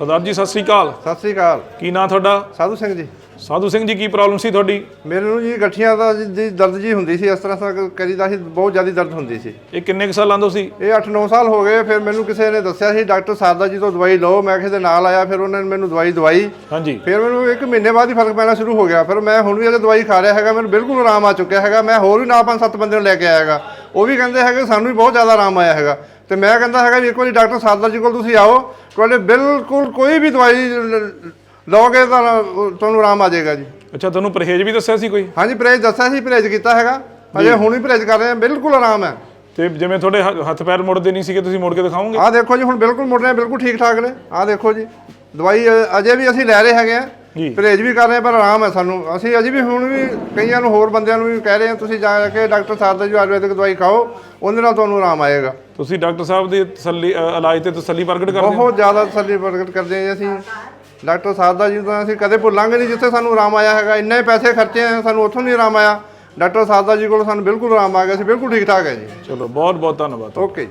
ਸਰਦਾਰ ਜੀ ਸਤਿ ਸ੍ਰੀ ਅਕਾਲ। ਸਤਿ ਸ੍ਰੀ ਅਕਾਲ। ਕੀ ਨਾਂ ਤੁਹਾਡਾ? ਸਾਧੂ ਸਿੰਘ ਜੀ। ਸਾਧੂ ਸਿੰਘ ਜੀ ਕੀ ਪ੍ਰੋਬਲਮ ਸੀ ਤੁਹਾਡੀ? ਮੇਰੇ ਨੂੰ ਜੀ ਗਠੀਆਂ ਦਾ ਜੀ- ਜੀ ਦਰਦ ਜੀ ਹੁੰਦੀ ਸੀ ਇਸ ਤਰ੍ਹਾਂ ਸਾ ਕਰੀਦਾ ਸੀ ਬਹੁਤ ਜ਼ਿਆਦਾ ਦਰਦ ਹੁੰਦੀ ਸੀ। ਇਹ ਕਿੰਨੇ ਕੁ ਸਾਲਾਂ ਤੋਂ ਸੀ? ਇਹ 8-9 ਸਾਲ ਹੋ ਗਏ ਫਿਰ ਮੈਨੂੰ ਕਿਸੇ ਨੇ ਦੱਸਿਆ ਸੀ ਡਾਕਟਰ ਸਾਰਦਾ ਜੀ ਤੋਂ ਦਵਾਈ ਲਓ ਮੈਂ ਕਿਸੇ ਦੇ ਨਾਲ ਆਇਆ ਫਿਰ ਉਹਨਾਂ ਨੇ ਮੈਨੂੰ ਦਵਾਈ ਦਵਾਈ। ਹਾਂਜੀ। ਫਿਰ ਮੈਨੂੰ ਇੱਕ ਮਹੀਨੇ ਬਾਅਦ ਹੀ ਫ਼ਰਕ ਪੈਣਾ ਸ਼ੁਰੂ ਹੋ ਗਿਆ ਫਿਰ ਮੈਂ ਹੁਣ ਵੀ ਅਜੇ ਦਵਾਈ ਖਾ ਰਿਹਾ ਹੈਗਾ ਮੈਨੂੰ ਬਿਲਕੁਲ ਆਰਾਮ ਆ ਚੁੱਕਿਆ ਹੈਗਾ ਮੈਂ ਹੋਰ ਵੀ ਨਾਲ ਪੰਜ ਸੱਤ ਬੰਦੇ ਨੂੰ ਲੈ ਕੇ ਆਇਆ ਹੈਗਾ। ਉਹ ਵੀ ਕਹਿੰਦੇ ਹੈਗੇ ਸਾਨੂੰ ਵੀ ਬਹੁਤ ਜ਼ਿਆਦਾ ਆਰਾਮ ਆਇਆ ਹੈਗਾ। ਤੇ ਮੈਂ ਕਹਿੰਦਾ ਹੈਗਾ ਵੀ ਇੱਕ ਵਾਰੀ ਡਾਕਟਰ ਸਾਰਦਾ ਜੀ ਕੋਲ ਤੁਸੀਂ ਆਓ ਤੁਹਾਡੇ ਬਿਲਕੁਲ ਕੋਈ ਵੀ ਦਵਾਈ ਲਓਗੇ ਤਾਂ ਤੁਹਾਨੂੰ ਆਰਾਮ ਆ ਜਾਏਗਾ ਜੀ। ਅੱਛਾ ਤੁਹਾਨੂੰ ਪਰਹੇਜ਼ ਵੀ ਦੱਸਿਆ ਸੀ ਕੋਈ? ਹਾਂਜੀ ਪਰਹੇਜ਼ ਦੱਸਿਆ ਸੀ ਪਰਹੇਜ਼ ਕੀਤਾ ਹੈਗਾ। ਅਜੇ ਹੁਣ ਵੀ ਪਰਹੇਜ਼ ਕਰ ਰਹੇ ਹਾਂ ਬਿਲਕੁਲ ਆਰਾਮ ਹੈ। ਤੇ ਜਿਵੇਂ ਤੁਹਾਡੇ ਹੱਥ ਪੈਰ ਮੁੜਦੇ ਨਹੀਂ ਸੀਗੇ ਤੁਸੀਂ ਮੁੜ ਕੇ ਦਿਖਾਓਗੇ? ਆਹ ਦੇਖੋ ਜੀ ਹੁਣ ਬਿਲਕੁਲ ਮੁੜ ਰਹੇ ਬਿਲਕੁਲ ਠੀਕ ਠਾਕ ਨੇ। ਆਹ ਦੇਖੋ ਜੀ ਦਵਾਈ ਅਜੇ ਵੀ ਅਸੀਂ ਲੈ ਰਹੇ ਹੈਗੇ ਆ। ਪਰਹੇਜ਼ ਵੀ ਕਰ ਰਹੇ ਪਰ ਆਰਾਮ ਹੈ ਸਾਨੂੰ। ਅਸੀਂ ਅਜੇ ਵੀ ਹੁਣ ਵੀ ਕਈਆਂ ਨੂੰ ਹੋਰ ਬੰਦਿਆਂ ਨੂੰ ਵੀ ਕਹਿ ਰਹੇ ਹਾਂ ਤੁਸੀਂ ਜਾ ਕੇ ਡਾਕਟਰ ਸਾਹਿਬ ਦੀ ਆਯੁਰਵੈਦਿਕ ਦਵਾਈ ਖਾਓ ਉਹਦੇ ਨਾਲ ਤੁਹਾਨੂੰ ਆਰਾਮ ਆਏਗਾ। ਤੁਸੀਂ ਡਾਕਟਰ ਸਾਹਿਬ ਦੀ ਤਸੱਲੀ ਇਲਾਜ ਤੇ ਤਸੱਲੀ ਪ੍ਰਗਟ ਕਰਦੇ ਹੋ? ਬਹੁਤ ਜ਼ਿਆਦਾ ਤਸੱਲੀ ਪ੍ਰਗਟ ਕਰਦੇ ਹਾਂ ਜੀ ਅਸੀਂ। ਡਾਕਟਰ ਸਾਹਿਬ ਦਾ ਜੀ ਤਾਂ ਅਸੀਂ ਕਦੇ ਭੁੱਲਾਂਗੇ ਨਹੀਂ ਜਿੱਥੇ ਸਾਨੂੰ ਆਰਾਮ ਆਇਆ ਹੈਗਾ। ਇੰਨੇ ਪੈਸੇ ਖਰਚੇ ਆ ਸਾਨੂੰ ਉੱਥੋਂ ਨਹੀਂ ਆਰਾਮ ਆਇਆ। ਡਾਕਟਰ ਸਾਹਿਬ ਦਾ ਜੀ ਕੋਲ ਸਾਨੂੰ ਬਿਲਕੁਲ ਆਰਾਮ ਆ ਗਿਆ ਸੀ ਬਿਲਕੁਲ ਠੀਕ ਠਾਕ ਹੈ ਜੀ। ਚਲੋ ਬਹੁਤ ਬਹੁਤ ਧੰਨਵਾਦ। ਓਕੇ